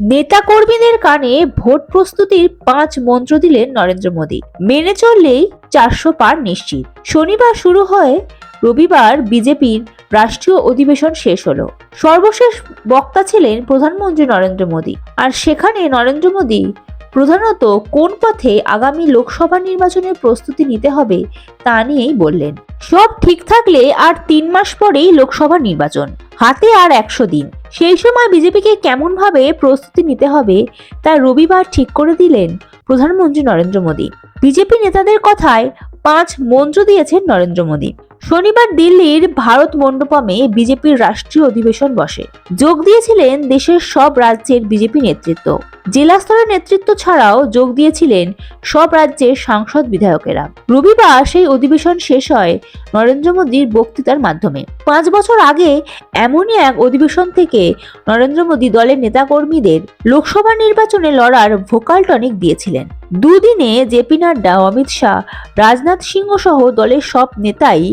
নেতাকর্মীদের কানে ভোট প্রস্তুতির পাঁচ মন্ত্র দিলেন নরেন্দ্র মোদী। মেনে চললেই চারশো পার নিশ্চিত। শনিবার শুরু হয়, রবিবার বিজেপির রাষ্ট্রীয় অধিবেশন শেষ হলো। সর্বশেষ বক্তা ছিলেন প্রধানমন্ত্রী নরেন্দ্র মোদী। আর সেখানে নরেন্দ্র মোদী প্রধানত কোন পথে আগামী লোকসভা নির্বাচনের প্রস্তুতি নিতে হবে তা নিয়েই বললেন। সব ঠিক থাকলে আর তিন মাস পরেই লোকসভা নির্বাচন, হাতে আর একশো দিন। সেই সময় বিজেপিকে কেমনভাবে প্রস্তুতি নিতে হবে, তা রবিবার ঠিক করে দিলেন প্রধানমন্ত্রী নরেন্দ্র মোদী। বিজেপি নেতাদের কথায় পাঁচ মন্ত্র দিয়েছেন নরেন্দ্র মোদী। শনিবার দিল্লির ভারত মণ্ডপমে বিজেপির রাষ্ট্রীয় অধিবেশন বসে। যোগ দিয়েছিলেন দেশের সব রাজ্যের বিজেপি নেতৃত্ব। জেলা স্তরের নেতৃত্ব ছাড়াও যোগ দিয়েছিলেন সব রাজ্যের সাংসদ বিধায়কেরা। রবিবার সেই অধিবেশন শেষ হয় নরেন্দ্র মোদীর বক্তৃতার মাধ্যমে। পাঁচ বছর আগে এমনই এক অধিবেশন থেকে নরেন্দ্র মোদী দলের নেতাকর্মীদের লোকসভা নির্বাচনে লড়ার ভোকাল টনিক দিয়েছিলেন। দুদিনে জেপি নাড্ডা, অমিত শাহ, রাজনাথ সিংহ সহ দলের সব নেতাই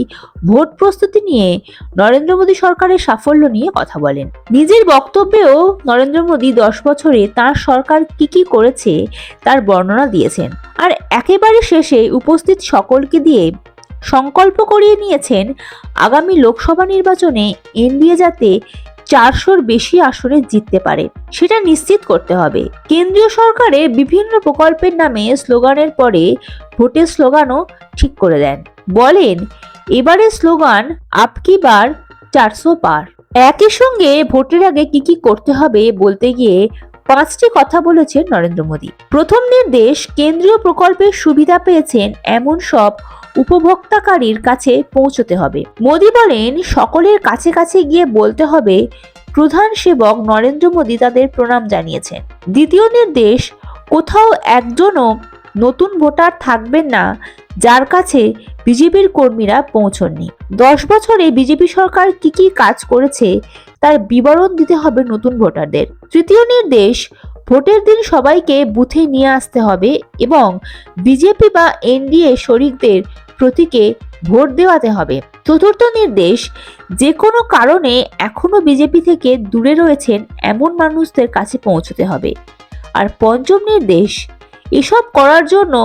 ভোট প্রস্তুতি নিয়ে নরেন্দ্র মোদী সরকারের সাফল্য নিয়ে কথা বলেন। নিজের বক্তব্যেও নরেন্দ্র মোদী দশ বছরে তার সরকার কি কি করেছে তার বর্ণনা দিয়েছেন। আর একেবারে শেষে উপস্থিত সকলকে দিয়ে সংকল্প করিয়ে নিয়েছেন, আগামী লোকসভা নির্বাচনে এনডিএ যাতে চারশোর বেশি আসনে জিততে পারে। সেটা নিশ্চিত করতে হবে। কেন্দ্রীয় সরকারের বিভিন্ন প্রকল্পের নামে স্লোগানের পরে ভোটের স্লোগানও ঠিক করে দেন। বলেন এবারে স্লোগান আপকি বার, চারশো পার একই সঙ্গে ভোটের আগে কি কি করতে হবে বলতে গিয়ে পাঁচটি কথা বলেছেন নরেন্দ্র মোদী। প্রথম নির্দেশ, কেন্দ্রীয় প্রকল্পের সুবিধা পেয়েছেন এমন সব উপভোক্তাকারীর কাছে পৌঁছতে হবে। মোদী বলেন, সকলের কাছে কাছে গিয়ে বলতে হবে, প্রধান সেবক নরেন্দ্র মোদী তাদের প্রণাম জানিয়েছেন। দ্বিতীয় নির্দেশ, কোথাও একজনও নতুন ভোটার থাকবেন না, যার কাছে বিজেপির কর্মীরা পৌঁছননি। দশ বছরে বিজেপি সরকার কি কি কাজ করেছে, তার বিবরণ দিতে হবে নতুন ভোটারদের। তৃতীয় নির্দেশ, ভোটের দিন সবাইকে বুথে নিয়ে আসতে হবে এবং বিজেপি বা এনডিএ শরিকদের প্রতীকে ভোট দেওয়াতে হবে। চতুর্থ নির্দেশ, যে কোনো কারণে এখনও বিজেপি থেকে দূরে রয়েছেন এমন মানুষদের কাছে পৌঁছতে হবে। আর পঞ্চম নির্দেশ, এসব করার জন্য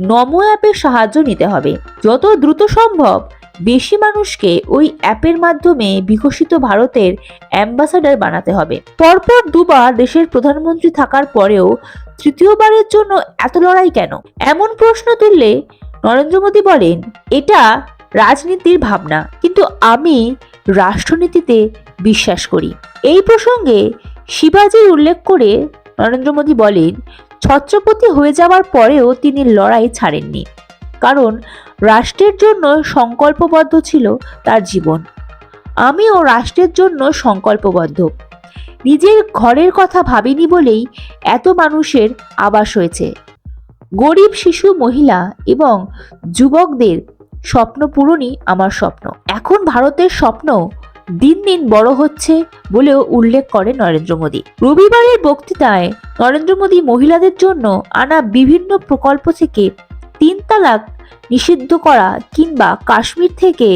নমো অ্যাপের সাহায্য নিতে হবে। যত দ্রুত সম্ভব, বেশি মানুষকে ওই অ্যাপের মাধ্যমে বিকশিত ভারতের অ্যাম্বাসাডার বানাতে হবে। পরপর দুবার দেশের প্রধানমন্ত্রী থাকার পরেও তৃতীয়বারের জন্য এত লড়াই কেন? এমন প্রশ্ন তুললে নরেন্দ্র মোদী বলেন, এটা রাজনীতির ভাবনা। কিন্তু আমি রাষ্ট্রনীতিতে বিশ্বাস করি। এই প্রসঙ্গে শিবাজির উল্লেখ করে নরেন্দ্র মোদী বলেন ছত্রপতি হয়ে যাওয়ার পরেও তিনি লড়াই ছাড়েননি। কারণ রাষ্ট্রের জন্য সংকল্পবদ্ধ ছিল তার জীবন। আমিও রাষ্ট্রের জন্য সংকল্পবদ্ধ। নিজের ঘরের কথা ভাবিনি বলেই এত মানুষের আবাস হয়েছে। গরিব শিশু, মহিলা এবং যুবকদের স্বপ্ন পূরণই আমার স্বপ্ন। এখন ভারতের স্বপ্ন দিন দিন বড় হচ্ছে বলেও উল্লেখ করে নরেন্দ্র মোদী। রবিবারের বক্তৃতায় নরেন্দ্র মোদী মহিলাদের জন্য আনা বিভিন্ন প্রকল্প থেকে তিন তালাক নিষিদ্ধ করা কিংবা কাশ্মীর থেকে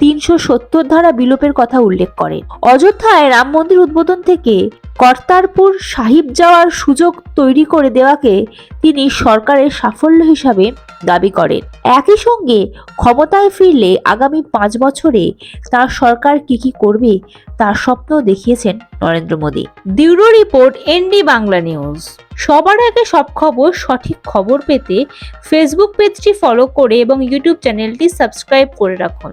তিনশো সত্তর ধারা বিলোপের কথা উল্লেখ করেন অযোধ্যায় রাম মন্দির উদ্বোধন থেকে কর্তারপুর সাহিব যাওয়ার সুযোগ তৈরি করে দেওয়াকে তিনি সরকারের সাফল্য হিসাবে দাবি করেন। একই সঙ্গে ক্ষমতায় ফিরলে আগামী পাঁচ বছরে তার সরকার কি কি করবে তার স্বপ্ন দেখিয়েছেন Narendra Modi. Bureau report ND Bangla news. সবার আগে সব খবর, সঠিক খবর পেতে ফেসবুক পেজটি ফলো করে এবং ইউটিউব চ্যানেলটি সাবস্ক্রাইব করে রাখুন।